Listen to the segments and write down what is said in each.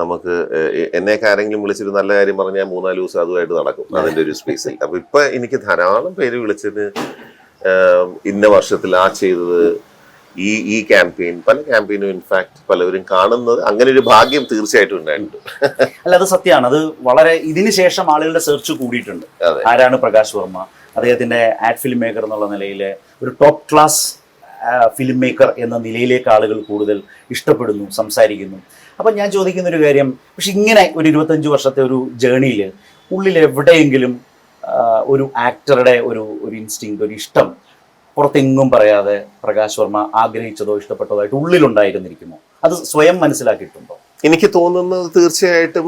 നമുക്ക് എന്നെയൊക്കെ ആരെങ്കിലും വിളിച്ചിട്ട് നല്ല കാര്യം പറഞ്ഞാൽ മൂന്നാൽ ദിവസം അതുമായിട്ട് നടക്കും. അതിന്റെ ഒരു സ്പേസിൽ. അപ്പം ഇപ്പം എനിക്ക് ധാരാളം പേര് വിളിച്ചിട്ട് ഇന്ന വർഷത്തിൽ ആ ചെയ്തത് ഈ ഈ ക്യാമ്പയിൻ പല ക്യാമ്പയിനും ഇൻഫാക്ട് പലവരും കാണുന്നത് അങ്ങനെ ഒരു ഭാഗ്യം തീർച്ചയായിട്ടും ഉണ്ടായിട്ടുണ്ട്. അല്ല അത് സത്യമാണ്. അത് വളരെ ഇതിന് ശേഷം ആളുകളുടെ സെർച്ച് കൂടിയിട്ടുണ്ട്. ആരാണ് പ്രകാശ് വർമ്മ? അദ്ദേഹത്തിന്റെ ആഡ് ഫിലിം മേക്കർ എന്നുള്ള നിലയിൽ ഒരു ടോപ്പ് ക്ലാസ് ഫിലിം മേക്കർ എന്ന നിലയിലേക്ക് ആളുകൾ കൂടുതൽ ഇഷ്ടപ്പെടുന്നു സംസാരിക്കുന്നു. അപ്പം ഞാൻ ചോദിക്കുന്ന ഒരു കാര്യം പക്ഷെ ഇങ്ങനെ ഒരു ഇരുപത്തഞ്ച് വർഷത്തെ ഒരു ജേണിയിൽ ഉള്ളിൽ എവിടെയെങ്കിലും ഒരു ആക്ടറുടെ ഒരു ഒരു ഇൻസ്റ്റിങ് ഒരു ഇഷ്ടം പുറത്തെങ്ങും പറയാതെ പ്രകാശ് വർമ്മ ആഗ്രഹിച്ചതോ ഇഷ്ടപ്പെട്ടതോ ആയിട്ട് ഉള്ളിലുണ്ടായിരുന്നിരിക്കുമോ? അത് സ്വയം മനസ്സിലാക്കിയിട്ടുണ്ടോ? എനിക്ക് തോന്നുന്നത് തീർച്ചയായിട്ടും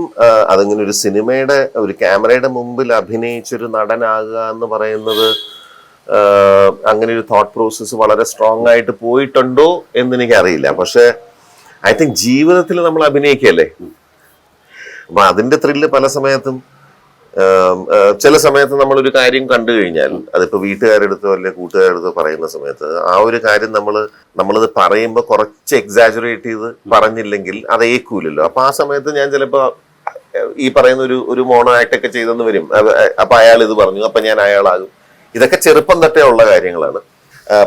അതിങ്ങനെ ഒരു സിനിമയുടെ ഒരു ക്യാമറയുടെ മുമ്പിൽ അഭിനയിച്ചൊരു നടനാകുക എന്ന് പറയുന്നത് അങ്ങനെ ഒരു തോട്ട് പ്രോസസ്സ് വളരെ സ്ട്രോങ് ആയിട്ട് പോയിട്ടുണ്ടോ എന്ന് എനിക്കറിയില്ല. പക്ഷെ ഐ തിങ്ക് ജീവിതത്തിൽ നമ്മൾ അഭിനയിക്കല്ലേ അപ്പൊ അതിന്റെ ത്രില്ല് പല സമയത്തും ചില സമയത്ത് നമ്മളൊരു കാര്യം കണ്ടു കഴിഞ്ഞാൽ അതിപ്പോ വീട്ടുകാരെടുത്തോ അല്ലെ കൂട്ടുകാരെടുത്തോ പറയുന്ന സമയത്ത് ആ ഒരു കാര്യം നമ്മൾ നമ്മളത് പറയുമ്പോൾ കുറച്ച് എക്സാജുറേറ്റ് ചെയ്ത് പറഞ്ഞില്ലെങ്കിൽ അത് ഏക്കൂലല്ലോ. അപ്പൊ ആ സമയത്ത് ഞാൻ ചിലപ്പോ ഈ പറയുന്ന ഒരു ഒരു മോണോ ആക്ട് ഒക്കെ ചെയ്തെന്ന് വരും. അപ്പൊ അയാൾ ഇത് പറഞ്ഞു അപ്പൊ ഞാൻ അയാളാകും. ഇതൊക്കെ ചെറുപ്പം തൊട്ടേ ഉള്ള കാര്യങ്ങളാണ്.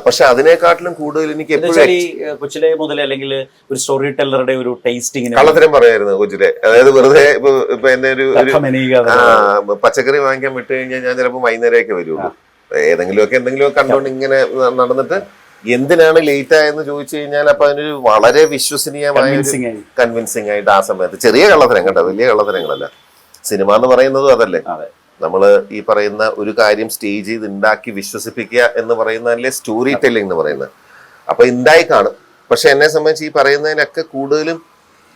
പക്ഷെ അതിനെക്കാട്ടിലും കൂടുതൽ എനിക്ക് എപ്പോഴും കൊച്ചിലെ മുതൽ അല്ലെങ്കിൽ ഒരു സ്റ്റോറി ടെല്ലറുടെ ഒരു ടേസ്റ്റിംഗ് കള്ളത്തരം പറയായിരുന്നു കൊച്ചിലെ. അതായത് വെറുതെ ഇപ്പൊ ഇപ്പൊ എന്നെ ഒരു പച്ചക്കറി വാങ്ങിക്കാൻ വിട്ടു കഴിഞ്ഞാൽ ഞാൻ ചിലപ്പോൾ വൈകുന്നേരമൊക്കെ വരുള്ളൂ. ഏതെങ്കിലുമൊക്കെ എന്തെങ്കിലുമൊക്കെ കണ്ടുകൊണ്ട് ഇങ്ങനെ നടന്നിട്ട് എന്തിനാണ് ലേറ്റ് ആയെന്ന് ചോദിച്ചു കഴിഞ്ഞാൽ അപ്പൊ അതിനൊരു വളരെ വിശ്വസനീയമായ കൺവിൻസിംഗ് ആയിട്ട് ആ സമയത്ത് ചെറിയ കള്ളത്തരം കേട്ടോ വലിയ കള്ളത്തരങ്ങളല്ല. സിനിമ എന്ന് പറയുന്നതും അതല്ലേ. അതെ. നമ്മൾ ഈ പറയുന്ന ഒരു കാര്യം സ്റ്റേജ് ചെയ്ത് ഉണ്ടാക്കി വിശ്വസിപ്പിക്കുക എന്ന് പറയുന്നതല്ലേ സ്റ്റോറി ടെല്ലിംഗ് എന്ന് പറയുന്നത്. അപ്പൊ ഉണ്ടായി കാണും. പക്ഷെ എന്നെ സംബന്ധിച്ച് ഈ പറയുന്നതിനൊക്കെ കൂടുതലും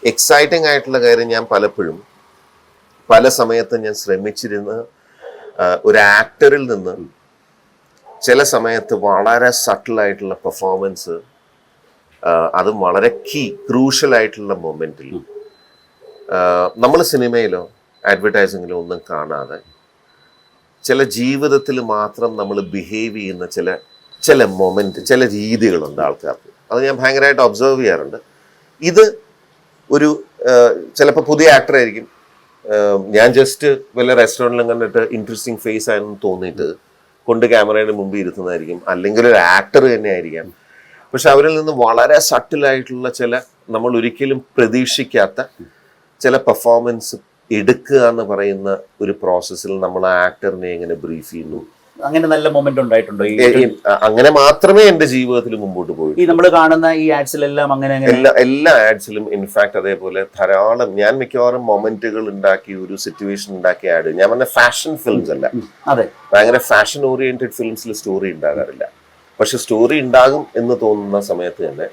എക്സൈറ്റിംഗ് ആയിട്ടുള്ള കാര്യം ഞാൻ പലപ്പോഴും പല സമയത്തും ഞാൻ ശ്രമിച്ചിരുന്ന ഒരു ആക്ടറിൽ നിന്ന് ചില സമയത്ത് വളരെ സട്ടിൽ ആയിട്ടുള്ള പെർഫോമൻസ് അതും വളരെ കീ ക്രൂഷ്യൽ ആയിട്ടുള്ള മൊമെന്റിൽ നമ്മൾ സിനിമയിലോ അഡ്വർടൈസിങ്ങിലോ ഒന്നും കാണാതെ ചില ജീവിതത്തിൽ മാത്രം നമ്മൾ ബിഹേവ് ചെയ്യുന്ന ചില ചില മൊമെന്റ് ചില രീതികളുണ്ട് ആൾക്കാർക്ക്. അത് ഞാൻ ഭയങ്കരമായിട്ട് ഒബ്സർവ് ചെയ്യാറുണ്ട്. ഇത് ഒരു ചിലപ്പോൾ പുതിയ ആക്ടർ ആയിരിക്കും. ഞാൻ ജസ്റ്റ് വല്ല റെസ്റ്റോറന്റിലും കണ്ടിട്ട് ഇൻട്രസ്റ്റിംഗ് ഫേസ് ആയിരുന്നു തോന്നിയിട്ട് കൊണ്ട് ക്യാമറയുടെ മുമ്പിൽ ഇരുത്തുന്നതായിരിക്കും. അല്ലെങ്കിൽ ഒരു ആക്ടർ തന്നെ ആയിരിക്കാം പക്ഷെ അവരിൽ നിന്ന് വളരെ സട്ടിലായിട്ടുള്ള ചില നമ്മൾ ഒരിക്കലും പ്രതീക്ഷിക്കാത്ത ചില പെർഫോമൻസ് എടുക്കുക എന്ന് പറയുന്ന ഒരു പ്രോസസ്സിൽ നമ്മൾ ആ ആക്ടറിനെ എങ്ങനെ ബ്രീഫ് ചെയ്യുന്നു? അങ്ങനെ നല്ല മൊമെന്റ് ഉണ്ടായിട്ടുണ്ടോ? അങ്ങനെ മാത്രമേ എന്റെ ജീവിതത്തിൽ മുമ്പോട്ട് പോയി ഈ നമ്മൾ കാണുന്ന ഈ ആഡ്സിലെല്ലാം അങ്ങനെ എല്ലാ എല്ലാ ആഡ്സിലും ഇൻഫാക്ട് അതേപോലെ ധാരാളം ഞാൻ മിക്കവാറും മൊമെന്റുകൾ ഉണ്ടാക്കി ഒരു സിറ്റുവേഷൻ ഉണ്ടാക്കിയ ആഡ് ഞാൻ പറഞ്ഞ ഫാഷൻ ഫിലിംസ് അല്ല. അതെ. ഭയങ്കര ഫാഷൻ ഓറിയന്റഡ് ഫിലിംസിൽ സ്റ്റോറി ഉണ്ടാകാറില്ല. പക്ഷെ സ്റ്റോറി ഉണ്ടാകും എന്ന് തോന്നുന്ന സമയത്ത് തന്നെ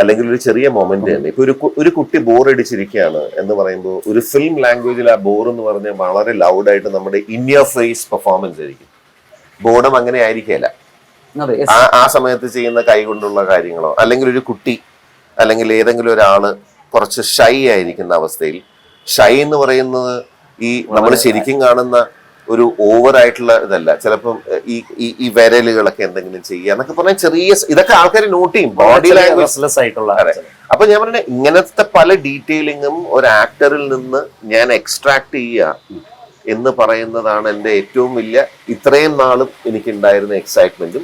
അല്ലെങ്കിൽ ഒരു ചെറിയ മൊമെന്റ് തന്നെ. ഇപ്പൊ ഒരു ഒരു കുട്ടി ബോർ അടിച്ചിരിക്കുകയാണ് എന്ന് പറയുമ്പോൾ ഒരു ഫിലിം ലാംഗ്വേജിൽ ആ ബോർ എന്ന് പറഞ്ഞാൽ വളരെ ലൗഡായിട്ട് നമ്മുടെ ഇന്ത്യ ഫേസ് പെർഫോമൻസ് ആയിരിക്കും. ബോർഡം അങ്ങനെ ആയിരിക്കില്ല ആ ആ സമയത്ത് ചെയ്യുന്ന കൈ കൊണ്ടുള്ള കാര്യങ്ങളോ അല്ലെങ്കിൽ ഒരു കുട്ടി അല്ലെങ്കിൽ ഏതെങ്കിലും ഒരാൾ കുറച്ച് ഷൈ ആയിരിക്കുന്ന അവസ്ഥയിൽ. ഷൈ എന്ന് പറയുന്നത് ഈ നമ്മൾ ശരിക്കും കാണുന്ന ഒരു ഓവർ ആയിട്ടുള്ള ഇതല്ല. ചിലപ്പം ഈ ഈ വിരലുകളൊക്കെ എന്തെങ്കിലും ചെയ്യുക എന്നൊക്കെ പറഞ്ഞാൽ ചെറിയ ഇതൊക്കെ ആൾക്കാർ നോട്ട് ചെയ്യും. ബോഡി ലാംഗ്വേജ് ആയിട്ടുള്ള അപ്പൊ ഞാൻ പറഞ്ഞ ഇങ്ങനത്തെ പല ഡീറ്റെയിലിങ്ങും ഒരു ആക്ടറിൽ നിന്ന് ഞാൻ എക്സ്ട്രാക്ട് ചെയ്യുക എന്ന് പറയുന്നതാണ് എന്റെ ഏറ്റവും വലിയ ഇത്രയും നാളും എനിക്കുണ്ടായിരുന്ന എക്സൈറ്റ്മെന്റും